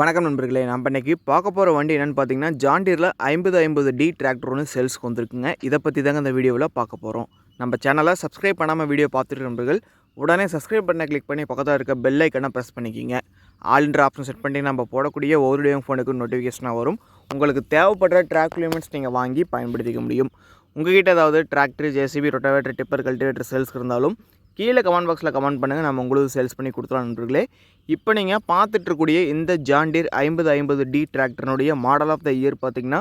வணக்கம் நண்பர்களே நம்ம இன்றைக்கி பார்க்க போகிற வண்டி என்னென்னு பார்த்தீங்கன்னா ஜாண்டியரில் ஐம்பது ஐம்பது டி டிராக்டர் ஒன்று சேல்ஸ்க்கு வந்திருக்குங்க. இதை பற்றி தாங்க இந்த வீடியோவில் பார்க்க போகிறோம் நம்ம சேனலை சப்ஸ்கிரைப் பண்ணாமல் வீடியோ பார்த்துட்டு நண்பர்கள் உடனே சப்ஸ்கிரைப் பண்ண கிளிக் பண்ணி பக்கத்தில் இருக்க பெல் ஐக்கனை ப்ரெஸ் பண்ணிக்கிங்க. ஆல்ன்ற ஆப்ஷன் செட் பண்ணி நம்ம போடக்கூடிய ஒரு ஃபோனுக்கு நோட்டிஃபிகேஷனாக வரும். உங்களுக்கு தேவைப்படுற ட்ராக் லிமிட்ஸ் நீங்கள் வாங்கி பயன்படுத்திக்க முடியும். உங்ககிட்ட ஏதாவது tractor JCB rotavator tipper cultivator sales இருந்தாலும் கீழே கமெண்ட் பாக்ஸில் கமெண்ட் பண்ணுங்கள் நம்ம உங்களுக்கு சேல்ஸ் பண்ணி கொடுத்துலாம் நண்பர்களே. இப்போ நீங்கள் பார்த்துட்ருக்கூடிய இந்த ஜாண்டீர் ஐம்பது ஐம்பது டி டிராக்டர்னுடைய மாடல் ஆஃப் த இயர் பார்த்திங்கன்னா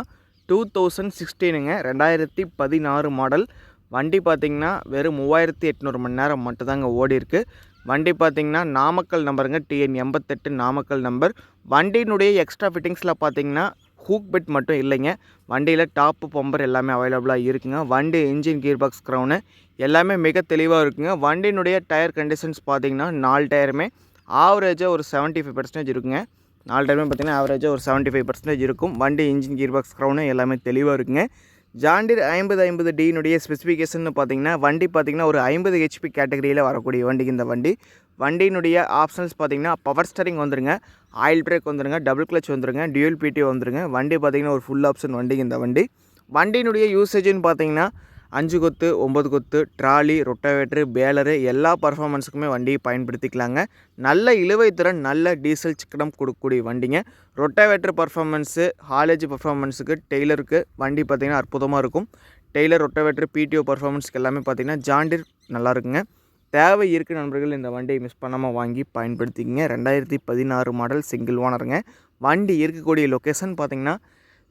டூ தௌசண்ட் சிக்ஸ்டீனுங்க ரெண்டாயிரத்தி பதினாறு மாடல் வண்டி பார்த்திங்கன்னா வெறும் மூவாயிரத்தி எட்நூறு மணி நேரம் மட்டும்தாங்க ஓடி இருக்குது வண்டி பார்த்திங்கன்னா நாமக்கல் நம்பருங்க டிஎன் எண்பத்தெட்டு நாமக்கல் நம்பர் வண்டியினுடைய எக்ஸ்ட்ரா ஃபிட்டிங்ஸில் பார்த்திங்கன்னா ஹூக் பெட் மட்டும் இல்லைங்க. வண்டியில் டாப்பு பம்பர் எல்லாமே அவைலபிளாக இருக்குங்க. வண்டி இன்ஜின் கியர் பாக்ஸ் க்ரௌனு எல்லாமே மிக தெளிவாக இருக்குங்க. வண்டியினுடைய டயர் கண்டிஷன்ஸ் பார்த்தீங்கன்னா நாலு டயருமே ஆவரேஜாக ஒரு செவன்ட்டி ஃபைவ் பர்சன்டேஜ் இருக்குங்க. நாலு டயருமே பார்த்திங்கன்னா ஆவரேஜாக ஒரு செவன்ட்டி ஃபைவ் பர்சன்டேஜ் இருக்கும். வண்டி இன்ஜின் கியர் பாக்ஸ் க்ரௌனு எல்லாமே தெளிவாக இருக்குங்க. ஜாண்டிர் ஐம்பது ஐம்பது டியினுடைய ஸ்பெசிஃபிகேஷன் பார்த்தீங்கன்னா வண்டி பார்த்திங்கன்னா ஒரு ஐம்பது ஹெச்பி கேட்டகரியில் வரக்கூடிய வண்டிக்கு இந்த வண்டி. வண்டியினுடைய ஆப்ஷன்ஸ் பார்த்திங்கன்னா பவர் ஸ்டரிங் வந்துருங்க ஆயில் பிரேக் வந்துருங்க டபுள் கிளச் வந்துருங்க டியூல் பிடி வந்துருங்க. வண்டி பார்த்திங்கன்னா ஒரு ஃபுல் ஆப்ஷன் வண்டிங்க இந்த வண்டி. வண்டியினுடைய யூசேஜ்னு பார்த்திங்கன்னா அஞ்சு கொத்து ஒம்பது கொத்து ட்ராலி ரொட்டவேட்ரு பேலரு எல்லா பர்ஃபார்மன்ஸுக்குமே வண்டியை பயன்படுத்திக்கலாங்க. நல்ல இழுவை திறன் நல்ல டீசல் சிக்கனம் கொடுக்கக்கூடிய வண்டிங்க. ரொட்டவேட்ரு பர்ஃபார்மன்ஸு ஹாலேஜ் பர்ஃபார்மன்ஸுக்கு டெய்லருக்கு வண்டி பார்த்திங்கன்னா அற்புதமாக இருக்கும். டெய்லர் ரொட்டவேட்ரு பிடிஓ பர்ஃபார்மன்ஸ்க்கு எல்லாமே பார்த்திங்கன்னா ஜாண்டிர் நல்லா இருக்குங்க. தேவை இருக்குது நண்பர்கள் இந்த வண்டியை மிஸ் பண்ணாமல் வாங்கி பயன்படுத்திக்கிங்க. ரெண்டாயிரத்தி பதினாறு மாடல் சிங்கிள் ஓனருங்க வண்டி இருக்கக்கூடிய லொக்கேஷன் பார்த்திங்கன்னா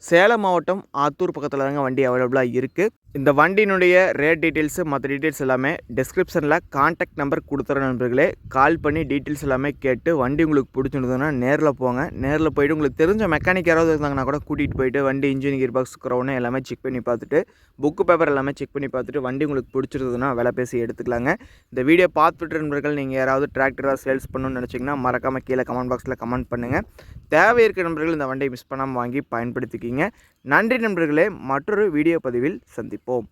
சேலம் மாவட்டம் ஆத்தூர் பக்கத்தில் தாங்க வண்டி அவைலபிளாக இருக்குது இந்த வண்டியினுடைய ரேட் டீட்டெயில்ஸு மற்ற டீட்டெயில்ஸ் எல்லாமே டிஸ்கிரிப்ஷனில் காண்டாக்ட் நம்பர் கொடுத்துற நண்பர்களே. கால் பண்ணி டீட்டெயில்ஸ் எல்லாமே கேட்டு வண்டி உங்களுக்கு பிடிச்சிருந்ததுன்னா நேரில் போங்க. நேரில் போயிட்டு உங்களுக்கு தெரிஞ்ச மெக்கானிக் யாராவது இருந்தாங்கன்னா கூட கூட்டிகிட்டு போயிட்டு வண்டி இன்ஜின் கியர் பாக்ஸ் க்ரௌனு எல்லாமே செக் பண்ணி பார்த்துட்டு புக்கு பேப்பர் எல்லாமே செக் பண்ணி பார்த்துட்டு வண்டி உங்களுக்கு பிடிச்சிருந்ததுன்னா விலை பேசி எடுத்துக்கலாங்க. இந்த வீடியோ பார்த்துட்டு நண்பர்கள் நீங்கள் யாராவது டிராக்டராக சேல்ஸ் பண்ணணும்னு நினச்சிங்கன்னா மறக்காமல் கீழே கமெண்ட் பாக்ஸில் கமெண்ட் பண்ணுங்கள் தேவை இருக்கிற நண்பர்கள் இந்த வண்டியை மிஸ் பண்ணாமல் வாங்கி பயன்படுத்திக்கிங்க. நன்றி நண்பர்களே மற்றொரு வீடியோ பதிவில் சந்திப்போம். po.